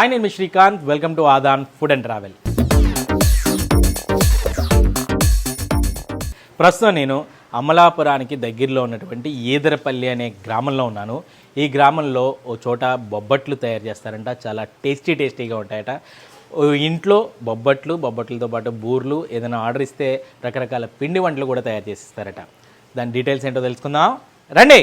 Hi నేను మీ Srikanth. Welcome to Adaan food and travel ప్రస్తుతం నేను అమలాపురానికి దగ్గరలో ఉన్నటువంటి ఈదరపల్లి అనే గ్రామంలో ఉన్నాను. ఈ గ్రామంలో ఓ చోట బొబ్బట్లు తయారు చేస్తారంట. చాలా టేస్టీ టేస్టీగా ఉంటాయట. ఇంట్లో బొబ్బట్లు బొబ్బట్లతో పాటు బూర్లు ఏదైనా ఆర్డర్ ఇస్తే రకరకాల పిండి వంటలు కూడా తయారు చేసిస్తారట. దాని డీటెయిల్స్ ఏంటో తెలుసుకుందాం. రండి!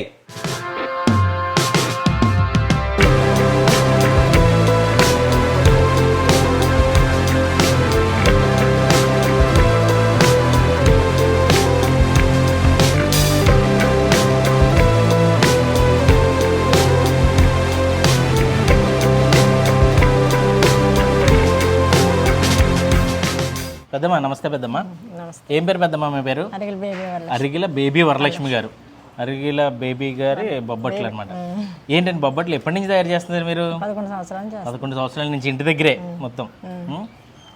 పెద్దమ్మ నమస్తే పెద్దమ్మ. ఏం పేరు పెద్దమ్మ మీ పేరు? అరగల బేబీ వరలక్ష్మి. గారు. అరిగిల బేబీ గారి బొబ్బట్లు అనమాట ఏంటండి బొబ్బట్లు? ఎప్పటి నుంచి తయారు చేస్తున్నారు మీరు? పదకొండు సంవత్సరాలు నుంచి ఇంటి దగ్గరే మొత్తం?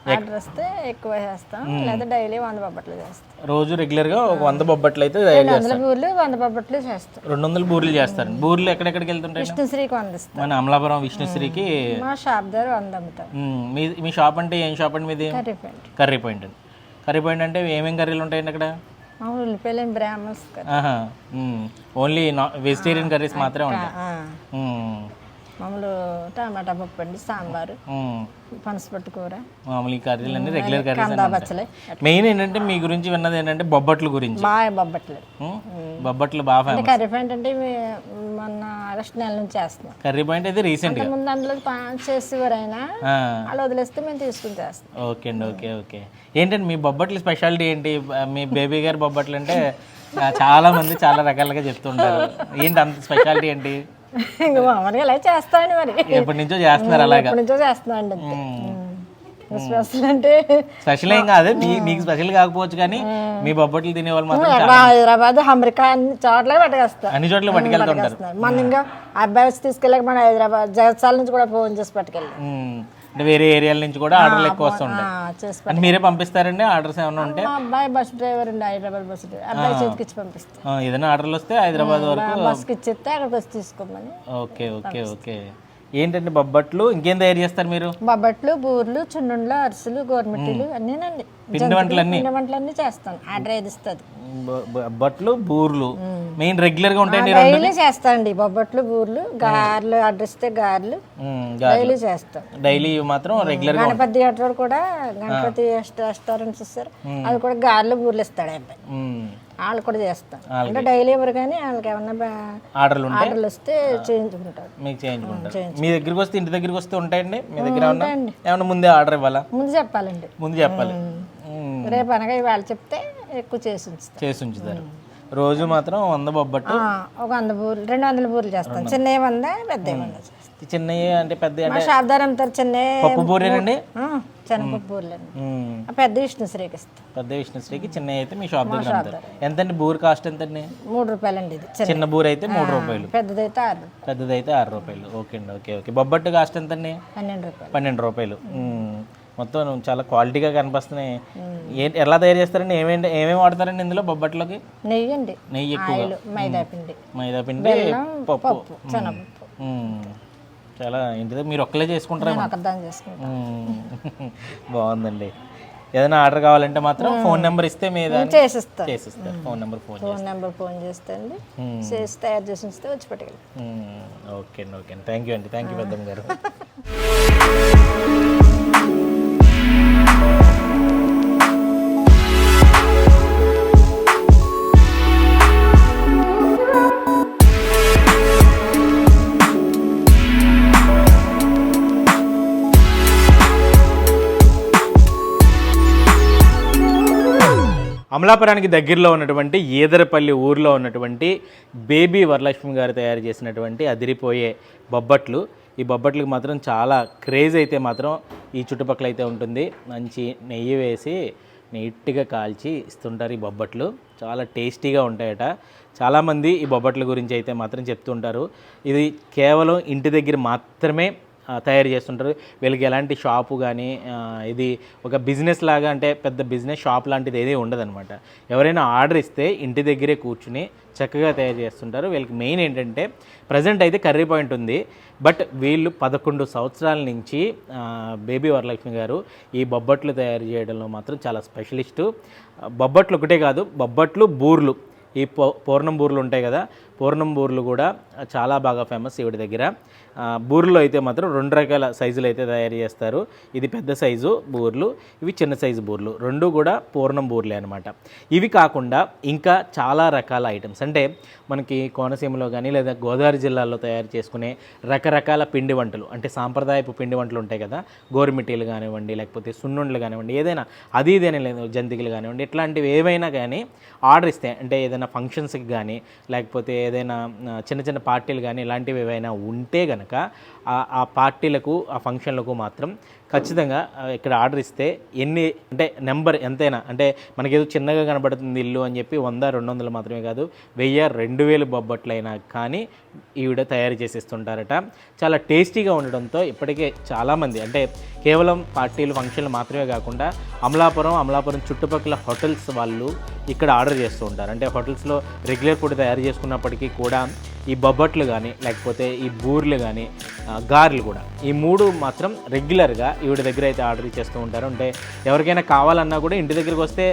ఆర్డర్ వస్తే ఎక్కువ చేస్తాం లేదా డైలీ వంద బొబ్బట్లు చేస్తాం. రోజు రెగ్యులర్గా ఒక వంద బొబ్బట్లు అయితే తయారు వందల బూర్లు వంద బొబ్బట్లు చేస్తాం. రెండు వందల బూర్లు చేస్తారు. బూర్లు ఎక్కడెక్కడికి వెళ్తుంటాయి? విష్ణుశ్రీకి వందిస్తాం మన అమలాపురం విష్ణుశ్రీకి మా షాప్ దగ్గర వంద అమ్ముతాం. మీ మీ షాప్ అంటే ఏం షాప్ అండి మీది? Curry point. Curry point curry point అంటే ఏమేం కర్రీలు ఉంటాయండి అక్కడ? ఉల్లిపాయలు బ్రాహ్మణ్స్ ఓన్లీ వెజిటేరియన్ కర్రీస్ మాత్రమే ఉంటాయి. మామూలు టమాటా పప్పు అండి సాంబారు. పనసపట్టు కూర. మామూలు ఈ కర్రీలు అన్ని రెగ్యులర్ కర్రీస్ మెయిన్ ఏంటంటే మీ గురించి విన్నది ఏంటంటే బొబ్బట్ల గురించి. బాగా బొబ్బట్లు? బొబ్బట్లు బాగా కర్రీ పాయింట్ అంటే మొన్న ఆగస్టు నెల నుంచి చేస్తున్నాం. కర్రీ పాయింట్ అయితే రీసెంట్గా ముందు అందులో పాన్ చేసేవారైనా వాళ్ళు వదిలేస్తే మేము తీసుకుని చేస్తాం. ఓకే అండి ఓకే ఓకే. ఏంటండి మీ బొబ్బట్ల స్పెషాలిటీ ఏంటి? మీ బేబీ గారి బొబ్బట్లు అంటే చాలా మంది చాలా రకాలుగా చెప్తుంటారు. ఏంటి అంత స్పెషాలిటీ ఏంటి? ఇంకా మామూలుగా ఇలా చేస్తామండి మరి. ఎప్పటి నుంచో చేస్తున్నారు అలాగా. ఎప్పటి నుంచో చేస్తున్నాండి అంతే. స్పెషల్ అంటే స్పెషల్ ఏం కాదు మీ మీకు స్పెషల్ కాకపోవచ్చు కానీ మీ బొబ్బట్లు తినే వాళ్ళు మాత్రం హైదరాబాద్ అమెరికా అన్ని చోట్ల పట్టుకొస్తాం. అన్ని చోట్ల పట్టుకెళ్తుంటారు మన ఇంకా అబ్బాయి తీసుకెళ్ళాక మన హైదరాబాద్ జగత్సాల నుంచి కూడా ఫోన్ చేసి పట్టుకెళ్ళాం. అంటే వేరే ఏరియాల నుంచి కూడా ఆర్డర్లు ఎక్కువ వస్తుంటాయి అంటే మీరే పంపిస్తారండి? ఆర్డర్స్ ఏమైనా ఉంటే? అబ్బాయి బస్ డ్రైవర్ అండి హైదరాబాద్ బస్ డ్రైవర్. అబ్బాయి చేతికి ఇచ్చి పంపిస్తాం. ఏదైనా ఆర్డర్లు వస్తే హైదరాబాద్ వరకు బస్కి ఇచ్చిస్తే అక్కడికి వచ్చి తీసుకోమని ఓకే ఓకే ఓకే. ఏంటండి బొబ్బట్లు? ఇంకేం తయారు చేస్తారు మీరు? బొబ్బట్లు బూర్లు చున్నుండ్లు అరిసెలు గోర్మిట్టీలు అన్నీనండి. పిండి వంటలన్నీ? పిండి వంటలన్నీ చేస్తాను ఆర్డర్ ఏది ఇస్తుంది బొబ్బట్లు బూర్లు. మెయిన్ రెగ్యులర్గా ఉంటాయండి డైలీ చేస్తాండి. బొబ్బట్లు బూర్లు గారెలు ఆర్డర్ ఇస్తే గారెలు. డైలీ చేస్తాం. డైలీ మాత్రం రెగ్యులర్గా గణపతి థియేటర్ కూడా గణపతి రెస్ట- రెస్టారెంట్స్ ఇస్తారు. అది కూడా గారెలు బూర్లు ఇస్తాడు అబ్బాయి వాళ్ళు కూడా చేస్తాం అంటే డైలీ ఎవరు కానీ వాళ్ళకి ఏమన్నా ఆర్డర్లు ఆర్డర్లు వస్తే చేయించుకుంటారు. మీకు చేయించుకుంటారు. మీ దగ్గరికి వస్తే ఇంటి దగ్గరికి వస్తే ఉంటాయండి? మీ దగ్గర ఏమన్నా? ముందే ఆర్డర్ ఇవ్వాలా? ముందు చెప్పాలండి. ముందు చెప్పాలి. రేపు అనగా ఇవాళ చెప్తే ఎక్కువ చేసి ఉంచుతాం చేసి ఉంచుతారు. రోజు మాత్రం వంద బొబ్బట్టు ఒక వంద బూర్లు రెండు వందల బూర్లు చేస్తాం చిన్నవి వంద పెద్దవి వంద. చిన్నవి అంటే పెద్ద మా చిన్న పప్పు బూరేనండి అండి పెద్ద విష్ణుశ్రీకి ఇస్తాం. పెద్ద విష్ణుశ్రీకి చిన్న అయితే మీ షాప్ దగ్గర అమ్ముతారు ఎంతండి? బూర్ కాస్ట్ ఎంతండి? మూడు రూపాయలండి ఇది చిన్న బూర్ అయితే మూడు రూపాయలు. పెద్దదైతే ఆరు రూపాయలు. పెద్దదైతే ఆరు రూపాయలు. ఓకే అండి ఓకే ఓకే. బొబ్బట్టు కాస్ట్ ఎంతండి? పన్నెండు రూపాయలు. పన్నెండు రూపాయలు. మొత్తం చాలా క్వాలిటీగా కనిపిస్తున్నాయి. ఎలా తయారు చేస్తారండి? ఏమేంటి ఏమేమి వాడతారండి ఇందులో బొబ్బట్లోకి? నెయ్యి అండి నెయ్యి ఎక్కువ మైదా పిండి. మైదా పిండి పప్పు. చాలా ఏంటిదో మీరు ఒక్కలే చేసుకుంటారా నేను ఒకదాన్ని. బాగుందండి. ఏదైనా ఆర్డర్ కావాలంటే మాత్రం ఫోన్ నెంబర్ ఇస్తే మీ దాన్ని చేసిస్తాను చేసిస్తారు. Phone number phone phone number phone చేస్తే అండి. చేసి తయారు చేసి ఉంచితే వచ్చి పట్టుకెళ్ళి. ఓకే అండి ఓకే అండి. థ్యాంక్ యూ అండి. థ్యాంక్ యూ పెద్దమ్మ గారు. అమలాపురానికి దగ్గరలో ఉన్నటువంటి ఈదరపల్లి ఊర్లో ఉన్నటువంటి బేబీ వరలక్ష్మి గారు తయారు చేసినటువంటి అదిరిపోయే బొబ్బట్లు. ఈ బొబ్బట్లకు మాత్రం చాలా క్రేజ్ అయితే మాత్రం ఈ చుట్టుపక్కల అయితే ఉంటుంది. మంచి నెయ్యి వేసి నీట్గా కాల్చి ఇస్తుంటారు ఈ బొబ్బట్లు. చాలా టేస్టీగా ఉంటాయట. చాలామంది ఈ బొబ్బట్ల గురించి అయితే మాత్రం చెప్తుంటారు. ఇది కేవలం ఇంటి దగ్గర మాత్రమే తయారు చేస్తుంటారు. వీళ్ళకి ఎలాంటి షాపు కానీ ఇది ఒక బిజినెస్ లాగా అంటే పెద్ద బిజినెస్ షాప్ లాంటిది ఏది ఉండదన్నమాట. ఎవరైనా ఆర్డర్ ఇస్తే ఇంటి దగ్గరే కూర్చుని చక్కగా తయారు చేస్తుంటారు. వీళ్ళకి మెయిన్ ఏంటంటే ప్రజెంట్ అయితే కర్రీ పాయింట్ ఉంది. బట్ వీళ్ళు పదకొండు సంవత్సరాల నుంచి బేబీ వరలక్ష్మి గారు ఈ బొబ్బట్లు తయారు చేయడంలో మాత్రం చాలా స్పెషలిస్టు. బొబ్బట్లు ఒకటే కాదు బొబ్బట్లు బూర్లు. ఈ పూర్ణం బూర్లు ఉంటాయి కదా పూర్ణం బూర్లు కూడా చాలా బాగా ఫేమస్ ఈవిడ దగ్గర. ఆ, బూర్లు అయితే మాత్రం రెండు రకాల సైజులు అయితే తయారు చేస్తారు. ఇది పెద్ద సైజు బూర్లు ఇవి చిన్న సైజు బూర్లు. రెండు కూడా పూర్ణం బూర్లే అనమాట ఇవి కాకుండా ఇంకా చాలా రకాల ఐటమ్స్. అంటే మనకి కోనసీమలో కానీ లేదా గోదావరి జిల్లాలో తయారు చేసుకునే రకరకాల పిండి వంటలు. అంటే సాంప్రదాయపు పిండి వంటలు ఉంటాయి కదా గోరుమిటీలు కానివ్వండి లేకపోతే సున్నుండలు కానివ్వండి ఏదైనా అది ఇదేనే లేదు జంతికలు కానివ్వండి ఇట్లాంటివి ఏవైనా కానీ ఆర్డర్ ఇస్తే అంటే ఏదైనా ఫంక్షన్స్కి కానీ లేకపోతే ఏదైనా చిన్న చిన్న పార్టీలు కానీ ఇలాంటివి ఏవైనా ఉంటే కనుక ఆ పార్టీలకు ఆ ఫంక్షన్లకు మాత్రం ఖచ్చితంగా ఇక్కడ ఆర్డర్ ఇస్తే ఎన్ని అంటే నెంబర్ ఎంతైనా అంటే మనకేదో చిన్నగా కనబడుతుంది ఇల్లు అని చెప్పి వంద రెండు వందలు మాత్రమే కాదు వెయ్యి రెండు వేలు బొబ్బట్లైనా కానీ ఈవిడ తయారు చేసేస్తుంటారట. చాలా టేస్టీగా ఉండడంతో ఇప్పటికే చాలామంది అంటే కేవలం పార్టీలు ఫంక్షన్లు మాత్రమే కాకుండా అమలాపురం అమలాపురం చుట్టుపక్కల హోటల్స్ వాళ్ళు ఇక్కడ ఆర్డర్ చేస్తూ ఉంటారు. అంటే హోటల్స్లో రెగ్యులర్ ఫుడ్ తయారు చేసుకున్నప్పటికీ కూడా ఈ బొబ్బట్లు కానీ లేకపోతే ఈ బూర్లు కానీ గారెలు కూడా. ఈ మూడు మాత్రం రెగ్యులర్గా ఈవిడ దగ్గర అయితే ఆర్డర్ చేస్తూ ఉంటారు. అంటే ఎవరికైనా కావాలన్నా కూడా ఇంటి దగ్గరికి వస్తే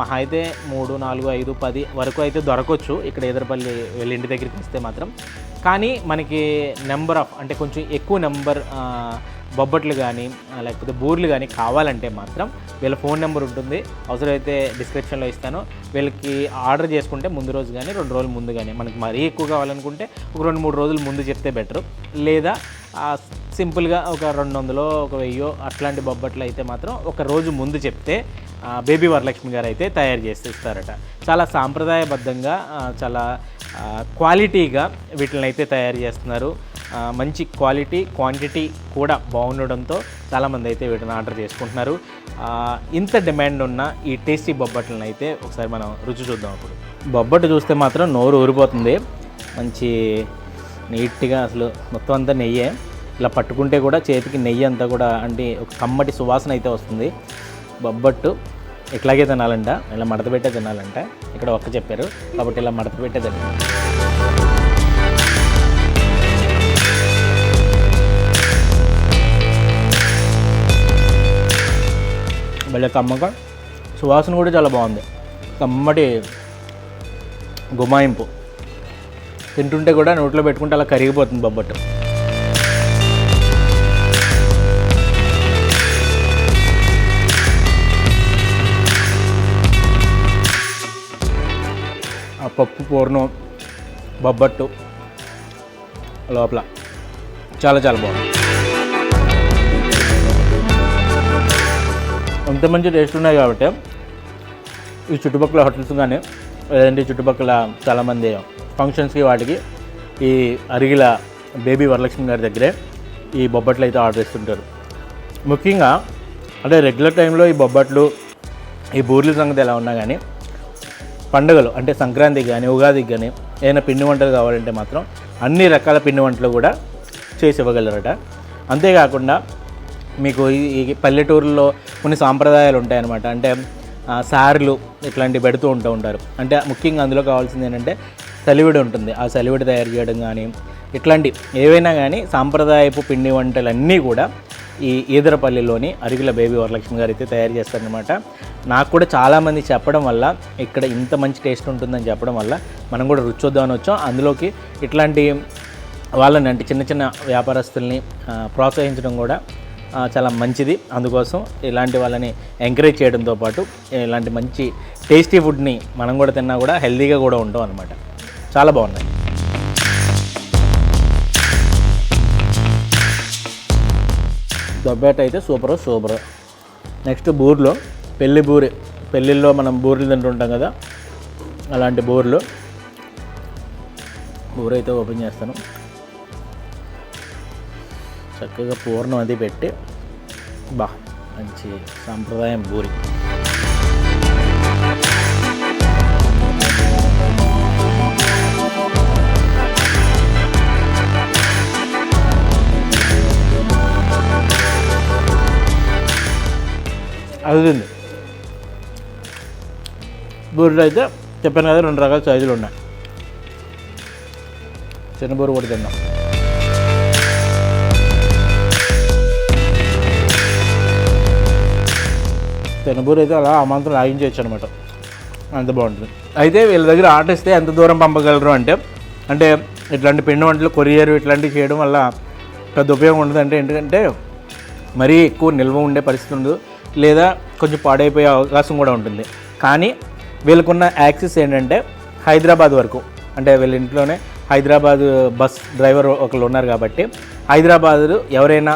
మహా అయితే మూడు నాలుగు ఐదు పది వరకు అయితే దొరకవచ్చు ఇక్కడ ఎదరపల్లి వీళ్ళ ఇంటి దగ్గరికి వస్తే మాత్రం. కానీ మనకి నెంబర్ ఆఫ్ అంటే కొంచెం ఎక్కువ నెంబర్ బొబ్బట్లు కానీ లేకపోతే బూర్లు కానీ కావాలంటే మాత్రం వీళ్ళ ఫోన్ నెంబర్ ఉంటుంది. అవసరమైతే డిస్క్రిప్షన్లో ఇస్తాను. వీళ్ళకి ఆర్డర్ చేసుకుంటే ముందు రోజు కానీ రెండు రోజులు ముందు కానీ మనకి మరీ ఎక్కువ కావాలనుకుంటే ఒక రెండు మూడు రోజులు ముందు చెప్తే బెటర్. లేదా సింపుల్గా ఒక రెండు వందలో ఒక వెయ్యో అట్లాంటి బొబ్బట్లు అయితే మాత్రం ఒక రోజు ముందు చెప్తే బేబీ వరలక్ష్మి గారు అయితే తయారు చేసి ఇస్తారట చాలా సాంప్రదాయబద్ధంగా చాలా క్వాలిటీగా వీటిని అయితే తయారు చేస్తున్నారు. మంచి క్వాలిటీ క్వాంటిటీ కూడా బాగుండడంతో చాలామంది అయితే వీటిని ఆర్డర్ చేసుకుంటున్నారు. ఇంత డిమాండ్ ఉన్న ఈ టేస్టీ బొబ్బట్లను అయితే ఒకసారి మనం రుచి చూద్దాం అప్పుడు. బొబ్బట్టు చూస్తే మాత్రం నోరు ఊరిపోతుంది. మంచి నీట్గా అసలు మొత్తం అంతా నెయ్యే. ఇలా పట్టుకుంటే కూడా చేతికి నెయ్యి అంతా కూడా అంటే ఒక కమ్మటి సువాసన అయితే వస్తుంది. బొబ్బట్టు ఇట్లాగే తినాలంట ఇలా మడత పెట్టే తినాలంట. ఇక్కడ ఒక్క చెప్పారు కాబట్టి ఇలా మడత పెట్టే తినాలి. భలే కమ్మగా. సువాసన కూడా చాలా బాగుంది. కమ్మటి గుమాయింపు. తింటుంటే కూడా నోట్లో పెట్టుకుంటే అలా కరిగిపోతుంది బొబ్బట్టు. ఆ పప్పు పూర్ణం బొబ్బట్టు లోపల. చాలా చాలా బాగుంది. అంత మంచి టేస్ట్ ఉన్నాయి కాబట్టి ఈ చుట్టుపక్కల హోటల్స్ కానీ లేదంటే ఈ చుట్టుపక్కల చాలామంది ఫంక్షన్స్కి వాటికి ఈ అరిగిల బేబీ వరలక్ష్మి గారి దగ్గరే ఈ బొబ్బట్లు అయితే ఆర్డర్ ఇస్తుంటారు ముఖ్యంగా అంటే రెగ్యులర్ టైంలో ఈ బొబ్బట్లు ఈ బూర్ల సంగతి ఎలా ఉన్నా కానీ పండుగలు అంటే సంక్రాంతికి కానీ ఉగాదికి కానీ ఏదైనా పిండి వంటలు కావాలంటే మాత్రం అన్ని రకాల పిండి వంటలు కూడా చేసి ఇవ్వగలరట. అంతేకాకుండా మీకు ఈ- పల్లెటూరులో కొన్ని సాంప్రదాయాలు ఉంటాయన్నమాట. అంటే సార్లు ఇట్లాంటివి పెడుతూ ఉంటూ ఉంటారు. అంటే ముఖ్యంగా అందులో కావాల్సింది ఏంటంటే సలివిడి ఉంటుంది. ఆ సలివిడి తయారు చేయడం కానీ ఇట్లాంటి ఏవైనా కానీ సాంప్రదాయపు పిండి వంటలన్నీ కూడా ఈ ఈదరపల్లిలోని అరుగుల బేబీ వరలక్ష్మి గారు అయితే తయారు చేస్తారనమాట నాకు కూడా చాలామంది చెప్పడం వల్ల ఇక్కడ ఇంత మంచి టేస్ట్ ఉంటుందని చెప్పడం వల్ల మనం కూడా రుచి వచ్చాం. అందులోకి ఇట్లాంటి వాళ్ళని అంటే చిన్న చిన్న వ్యాపారస్తుల్ని ప్రోత్సహించడం కూడా చాలా మంచిది. అందుకోసం ఇలాంటి వాళ్ళని ఎంకరేజ్ చేయడంతో పాటు ఇలాంటి మంచి టేస్టీ ఫుడ్ని మనం కూడా తిన్నా కూడా హెల్తీగా కూడా ఉంటాం అనమాట చాలా బాగున్నాయి. దొబ్బేట అయితే సూపర్ సూపర్. నెక్స్ట్ బూర్లో పెళ్ళి బూరి. పెళ్ళిళ్ళలో మనం బూరెలు తింటుంటాం కదా అలాంటి బూరెలు. బూరైతే ఓపెన్ చేస్తాను. చక్కగా పూర్ణం అది పెట్టి బా మంచి సాంప్రదాయం బూరి. అది బూరిలో అయితే చెప్పాను కదా రెండు రకాల సైజులు ఉన్నాయి. చిన్న బూరు కూడా తిన్నాం. తెనుబూరు అయితే అలా ఆ మాత్రం లాగించవచ్చు అనమాట అంత బాగుంటుంది. అయితే వీళ్ళ దగ్గర ఆర్డర్ ఇస్తే ఎంత దూరం పంపగలరు అంటే అంటే ఇట్లాంటి పిండి వంటలు కొరియర్ ఇట్లాంటివి చేయడం వల్ల పెద్ద ఉపయోగం ఉండదు అంటే ఎందుకంటే మరీ ఎక్కువ నిల్వ ఉండే పరిస్థితి ఉండదు. లేదా కొంచెం పాడైపోయే అవకాశం కూడా ఉంటుంది. కానీ వీళ్ళకున్న యాక్సెస్ ఏంటంటే హైదరాబాద్ వరకు. అంటే వీళ్ళ ఇంట్లోనే హైదరాబాద్ బస్ డ్రైవర్ ఒకళ్ళు ఉన్నారు కాబట్టి హైదరాబాద్ ఎవరైనా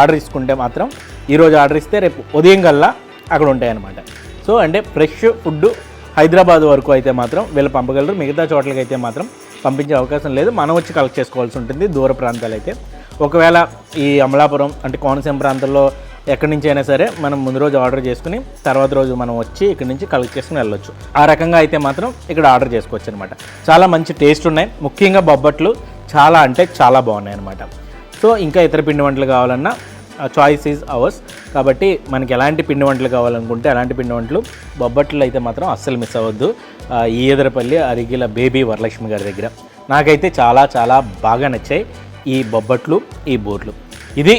ఆర్డర్ ఇచ్చుకుంటే మాత్రం ఈరోజు ఆర్డర్ ఇస్తే రేపు ఉదయం కల్లా అక్కడ ఉంటాయన్నమాట సో అంటే ఫ్రెష్ ఫుడ్ హైదరాబాద్ వరకు అయితే మాత్రం వీళ్ళు పంపగలరు. మిగతా చోట్లకి అయితే మాత్రం పంపించే అవకాశం లేదు. మనం వచ్చి కలెక్ట్ చేసుకోవాల్సి ఉంటుంది దూర ప్రాంతాలు అయితే ఒకవేళ ఈ అమలాపురం అంటే కోనసీమ ప్రాంతంలో ఎక్కడి నుంచి అయినా సరే మనం ముందు రోజు ఆర్డర్ చేసుకుని తర్వాత రోజు మనం వచ్చి ఇక్కడి నుంచి కలెక్ట్ చేసుకుని వెళ్ళొచ్చు. ఆ రకంగా అయితే మాత్రం ఇక్కడ ఆర్డర్ చేసుకోవచ్చు అనమాట చాలా మంచి టేస్ట్ ఉన్నాయి. ముఖ్యంగా బొబ్బట్లు చాలా అంటే చాలా బాగున్నాయి అనమాట సో ఇంకా ఇతర పిండి వంటలు కావాలన్నా చాయిస్ ఈజ్ అవర్స్ కాబట్టి మనకి ఎలాంటి పిండి వంటలు కావాలనుకుంటే అలాంటి పిండి వంటలు. బొబ్బట్లు అయితే మాత్రం అస్సలు మిస్ అవ్వద్దు. ఈ ఈదరపల్లి అరిగిల బేబీ వరలక్ష్మి గారి దగ్గర. నాకైతే చాలా చాలా బాగా నచ్చాయి ఈ బొబ్బట్లు ఈ బూర్లు ఇది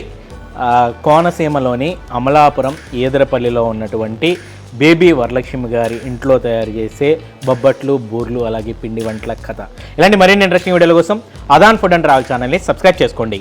కోనసీమలోని అమలాపురం ఈదరపల్లిలో ఉన్నటువంటి బేబీ వరలక్ష్మి గారి ఇంట్లో తయారు చేసే బొబ్బట్లు బూర్లు అలాగే పిండి వంటల కథ. ఇలాంటి మరిన్ని ఇంట్రెస్టింగ్ వీడియోల కోసం అదాన్ ఫుడ్ అండ్ ట్రావెల్ ఛానల్ని సబ్స్క్రైబ్ చేసుకోండి.